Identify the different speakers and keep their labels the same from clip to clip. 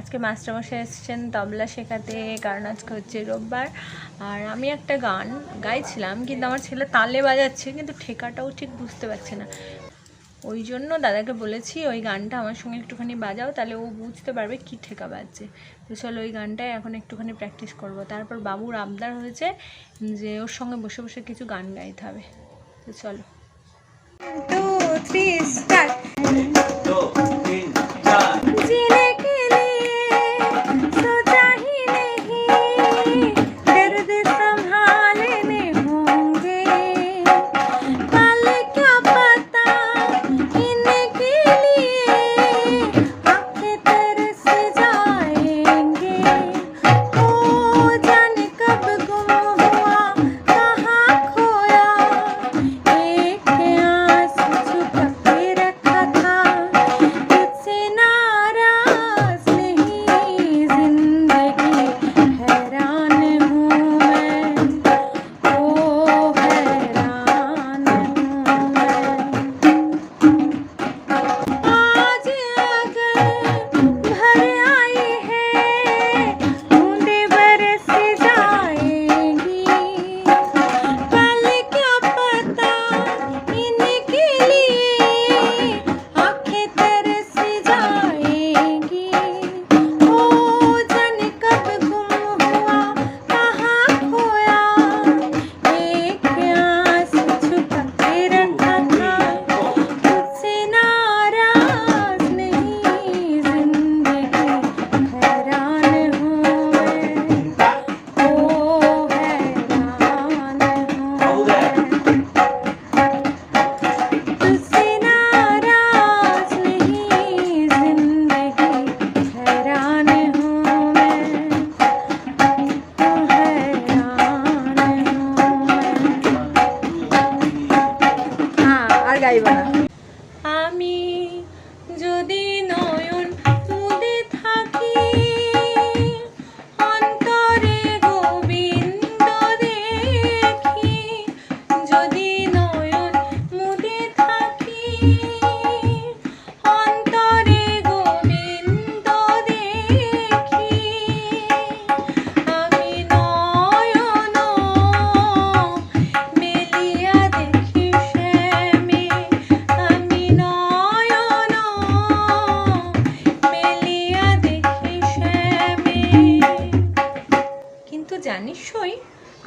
Speaker 1: আজকে মাস্টারমশাই এসেছেন তবলা শেখাতে কারণ আজকে হচ্ছে রোববার। আর আমি একটা গান গাইছিলাম কিন্তু আমার ছেলে তালে বাজাচ্ছে কিন্তু ঠেকাটাও ঠিক বুঝতে পারছে না। ওই জন্য দাদাকে বলেছি ওই গানটা আমার সঙ্গে একটুখানি বাজাও তাহলে ও বুঝতে পারবে কি ঠেকা বাজছে। তো চলো ওই গানটাই এখন একটুখানি প্র্যাকটিস করব। তারপর বাবুর আবদার হয়েছে যে ওর সঙ্গে বসে বসে কিছু গান গাইতে হবে। তো চলো। টু থ্রি স্টার্ট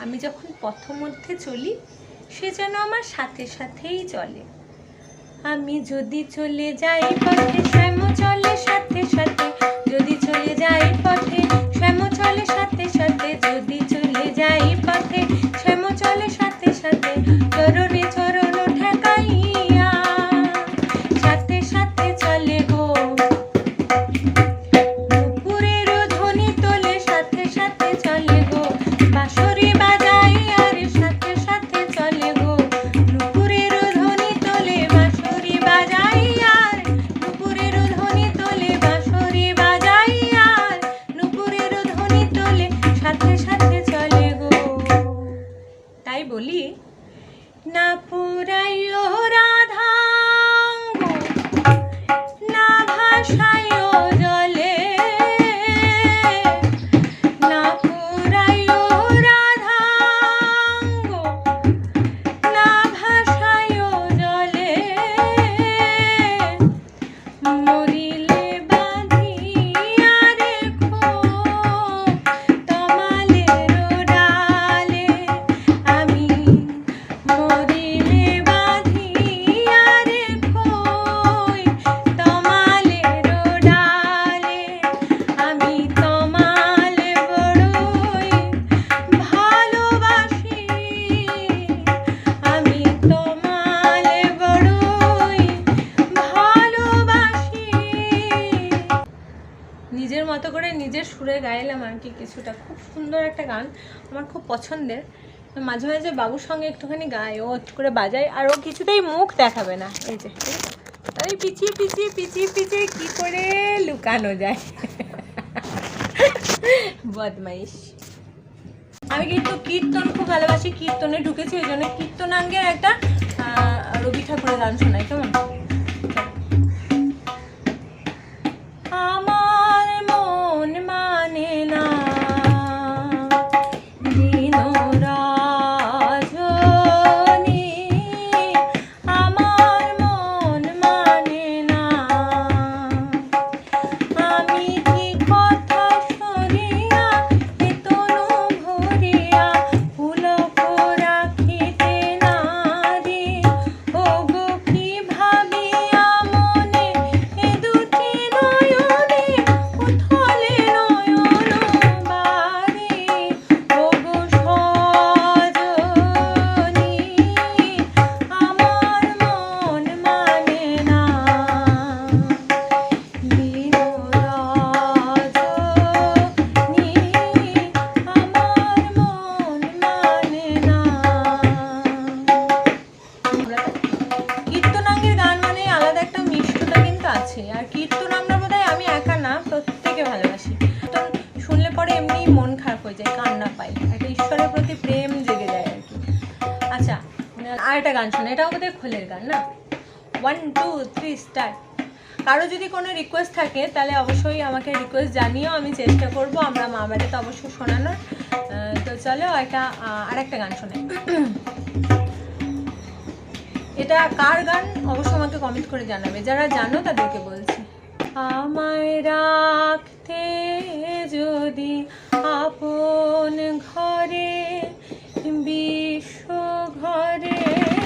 Speaker 1: আমি যখন পথমধ্যে চলি, সে যেন আমার সাথে সাথেই চলে। আমি যদি চলে যাই পথে, শ্যাম চলে সাথে সাথে। যদি চলে যাই পথে, শ্যাম চলে সাথে সাথে। যদি না পুরাইও নিজের গাইলাম আর কি কিছুটা। খুব সুন্দর একটা গান, আমার খুব পছন্দের। মাঝে মাঝে বাবুর সঙ্গে একটুখানি গায় ও একটু করে বাজায়, আর ও কিছুতেই মুখ দেখাবে না। এই যে তাই পিছিয়ে পিছিয়ে পিছিয়ে পিছিয়ে কি করে লুকানো যায়? বদমাইশ। আমি কিন্তু কীর্তন খুব ভালোবাসি, কীর্তনে ঢুকেছি, ওই জন্য কীর্তনাঙ্গের একটা রবি ঠাকুরের গান শোনাই, কেমন? আছে আর কীর্তন আমরা বোধ আমি একা না, প্রত্যেকে ভালোবাসি। কীর্তন শুনলে পরে এমনি মন খারাপ হয়ে যায়, কান্না পাই। একটা ঈশ্বরের প্রতি প্রেম জেগে যায় আর কি। আচ্ছা আর একটা গান শোনো, এটাও বোধহয় খোলের গান না? ওয়ান টু থ্রি স্টার্ট কারও যদি কোনো রিকোয়েস্ট থাকে, তাহলে অবশ্যই আমাকে রিকোয়েস্ট জানিয়েও আমি চেষ্টা করব, আমরা মা বাড়িতে অবশ্যই শোনানোর। তো চলো একটা আর একটা গান শোনাই। এটা কার গান? অবশ্য আমাকে কমেন্ট করে জানাবে। যারা জানো তাদেরকে বলছি। আমায় রাখতে যদি আপন ঘরে, বিশ্ব ঘরে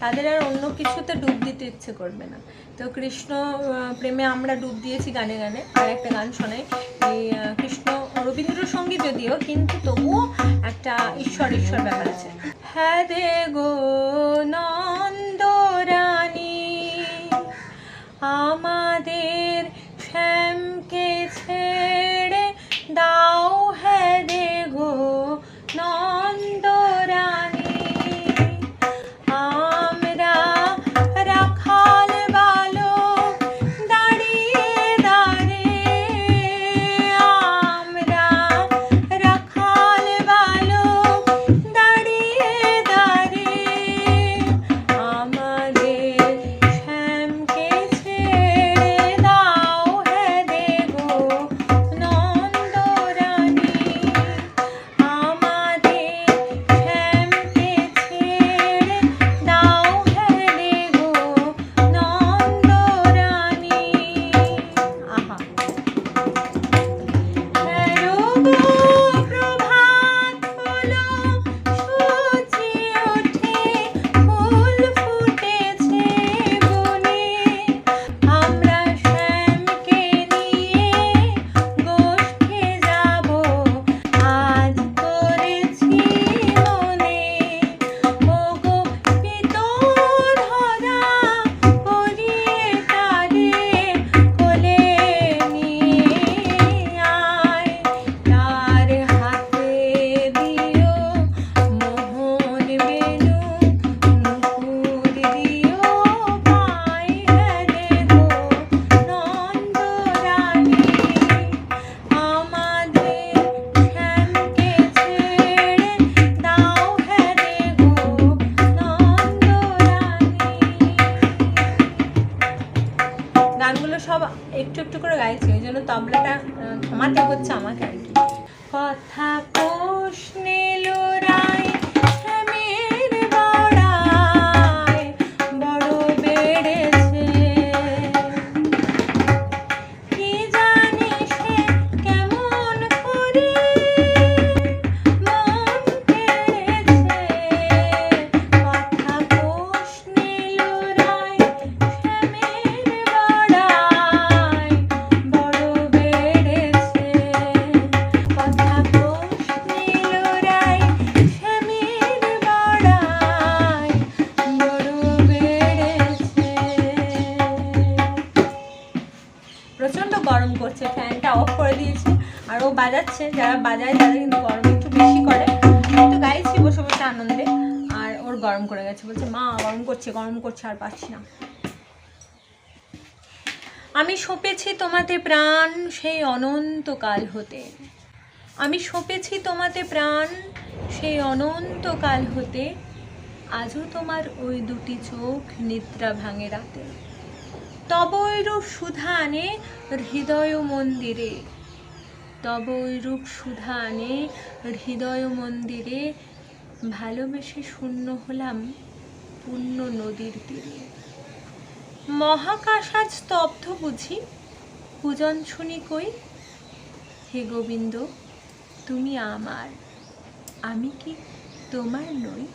Speaker 1: তাদের আর অন্য কিছুতে ডুব দিতে ইচ্ছে করবে না। তো কৃষ্ণ প্রেমে আমরা ডুব দিয়েছি গানে গানে। আর একটা গান শোনাই। এই কৃষ্ণ রবীন্দ্রসঙ্গীত যদিও, কিন্তু তবুও একটা ঈশ্বর ঈশ্বর ব্যাপার আছে। হ্যাঁ দে গো নন্দরানী বাজাচ্ছে, যারা বাজায় তারা কিন্তু গরম একটু বেশি করে। আমি তো গাইছি বসে বসে আনন্দে। আর ওর গরম করে গেছে, বলছে, মা, গরম করছে গরম করছে, আর পাচ্ছি না। আমি সঁপেছি তোমাতে প্রাণ সেই অনন্তকাল হতে। আমি সঁপেছি তোমাতে প্রাণ সেই অনন্তকাল হতে। আজও তোমার ওই দুটি চোখ নিদ্রা ভাঙে রাতে। তব রূপ সুধা আনে হৃদয় মন্দিরে। তব রূপ সুধা আনে হৃদয় মন্দিরে ভালোবেসে শূন্য হলাম পূর্ণ নদীর তীরে। মহাকাশ আজ স্তব্ধ বুঝি পূজন শুনি কই? হে গোবিন্দ, তুমি আমার, আমি কি তোমার নই?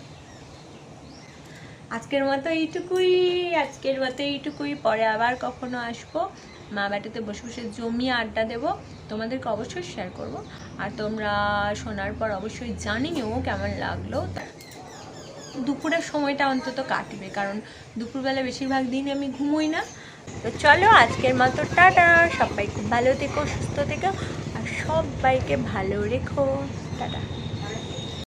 Speaker 1: আজকের মতো এইটুকুই, আজকের মতো এইটুকুই, পরে আবার কখনো আসব। মা বাড়িতে বসে বসে জমিয়ে আড্ডা দেবো, তোমাদেরকে অবশ্যই শেয়ার করব। আর তোমরা শোনার পর অবশ্যই জানিও কেমন লাগল। দুপুরের সময়টা অন্তত কাটবে, কারণ দুপুরবেলা বেশিরভাগ দিন আমি ঘুমোই না। তো চলো, আজকের মতো টাটা। সবাই খুব ভালো থেকো, সুস্থ থেকো, আর সবাইকে ভালো রেখো। টাটা।